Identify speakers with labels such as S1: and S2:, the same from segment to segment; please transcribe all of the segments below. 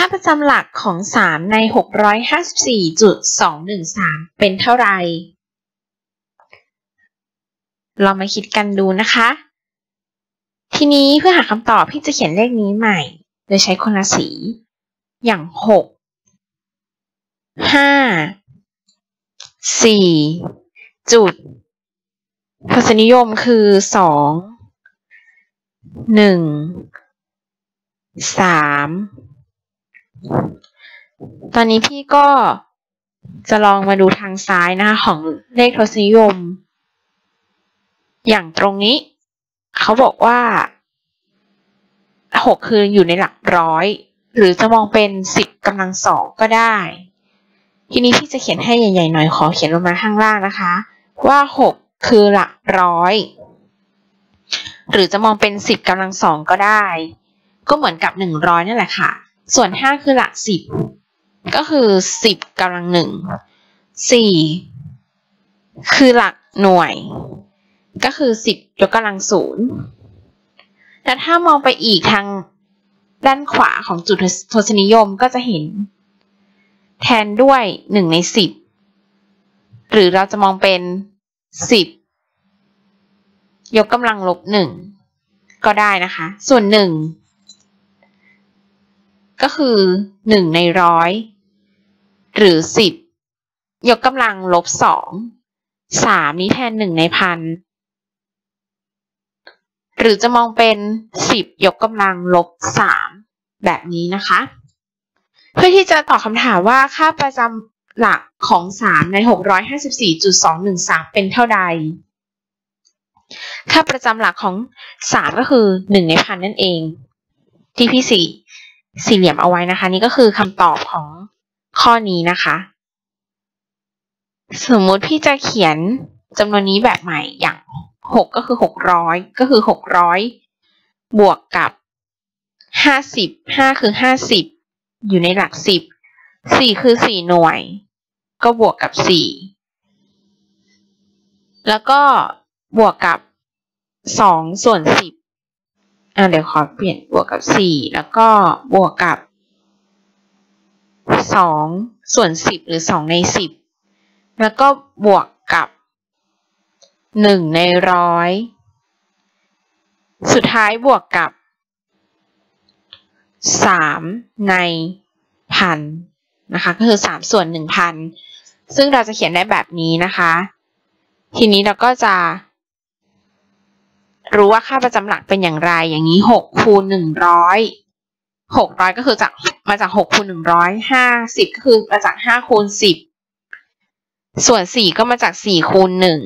S1: ค่าประจำหลักของ 3 ใน 654.213 เป็นเท่าไหร่ เรามาคิดกันดูนะคะ ทีนี้เพื่อหาคำตอบพี่จะเขียนเลขนี้ใหม่ โดยใช้คนละสี อย่าง 6 5 4 จุดทศนิยมคือ 2 1 3 ตอนนี้พี่ก็จะลองมาดูทางซ้ายนะคะของเลขทศนิยม อย่างตรงนี้ เขาบอกว่าหกคืออยู่ในหลักร้อย หรือจะมองเป็นสิบกำลังสองก็ได้ ทีนี้พี่จะเขียนให้ใหญ่ๆหน่อยขอเขียนลงมาข้างล่างนะคะ ว่าหกคือหลักร้อย หรือจะมองเป็นสิบกำลังสองก็ได้ ก็เหมือนกับหนึ่งร้อยนั่นแหละค่ะ ส่วนห้าคือหลักสิบก็คือสิบกำลังหนึ่งสี่คือหลักหน่วย ก็คือสิบยกกำลังศูนย์แต่ถ้ามองไปอีกทางด้านขวาของจุดทศนิยมก็จะเห็น แทนด้วยหนึ่งในสิบหรือเราจะมองเป็นสิบยกกำลังลบหนึ่งก็ได้นะคะ ส่วนหนึ่ง ก็คือหนึ่งในร้อยหรือสิบยกกำลังลบสองสามนี้แทนหนึ่งในพันหรือจะมองเป็นสิบยกกำลังลบสามแบบนี้นะคะ เพื่อที่จะตอบคำถามว่าค่าประจำหลักของสามในหกร้อยห้าสิบสี่จุดสองหนึ่งสามเป็นเท่าใด ค่าประจำหลักของสามก็คือหนึ่งในพันนั่นเองที่พี่สี่ สี่เหลี่ยมเอาไว้นะคะ นี่ก็คือคำตอบของข้อนี้นะคะ สมมุติพี่จะเขียนจำนวนนี้แบบใหม่อย่างหกก็คือหกร้อยก็คือหกร้อยบวกกับห้าสิบห้าคือห้าสิบอยู่ในหลักสิบสี่คือสี่หน่วย ก็บวกกับสี่แล้วก็บวกกับสองส่วนสิบ อ่าเดี๋ยวขอเปลี่ยนบวกกับสี่แล้วก็บวกกับสองส่วนสิบหรือสองในสิบแล้วก็บวกกับหนึ่งในร้อยสุดท้ายบวกกับสามในพันนะคะก็คือสามส่วนหนึ่งพันซึ่งเราจะเขียนได้แบบนี้นะคะ ทีนี้เราก็จะ รู้ว่าค่าประจำหลักเป็นอย่างไร อย่างนี้หกคูณหนึ่งร้อยหกร้อยก็คือจากมาจากหกคูณหนึ่งร้อยห้าสิบก็คือมาจากห้าคูณสิบส่วนสี่ก็มาจากสี่คูณหนึ่ง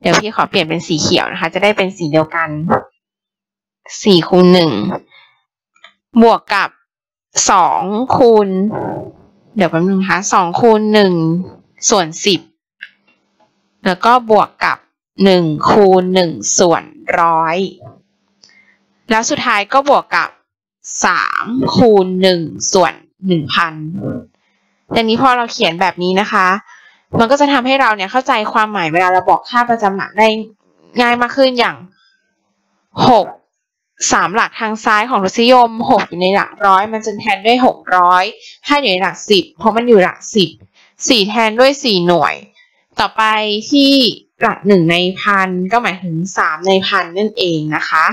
S1: เดี๋ยวพี่ขอเปลี่ยนเป็นสีเขียวนะคะ จะได้เป็นสีเดียวกันสี่คูณหนึ่งบวกกับสองคูณ เดี๋ยวแป๊บนึงนะคะสองคูณหนึ่งส่วนสิบแล้วก็บวกกับ หนึ่งคูณหนึ่งส่วนร้อยแล้วสุดท้ายก็บวกกับสามคูณหนึ่งส่วนหนึ่งพันดังนี้พอเราเขียนแบบนี้นะคะ มันก็จะทำให้เราเนี่ยเข้าใจความหมายเวลาเราบอกค่าประจำหลักได้ง่ายมากขึ้นอย่างหกสามหลักทางซ้ายของทศนิยมหกอยู่ในหลักร้อย มันจะแทนด้วยหกร้อยห้าอยู่ในหลักสิบเพราะมันอยู่หลักสิบสี่แทนด้วยสี่หน่วย ต่อไปที่ หลักหนึ่งในพันก็หมายถึงสามในพันนั่นเองนะคะ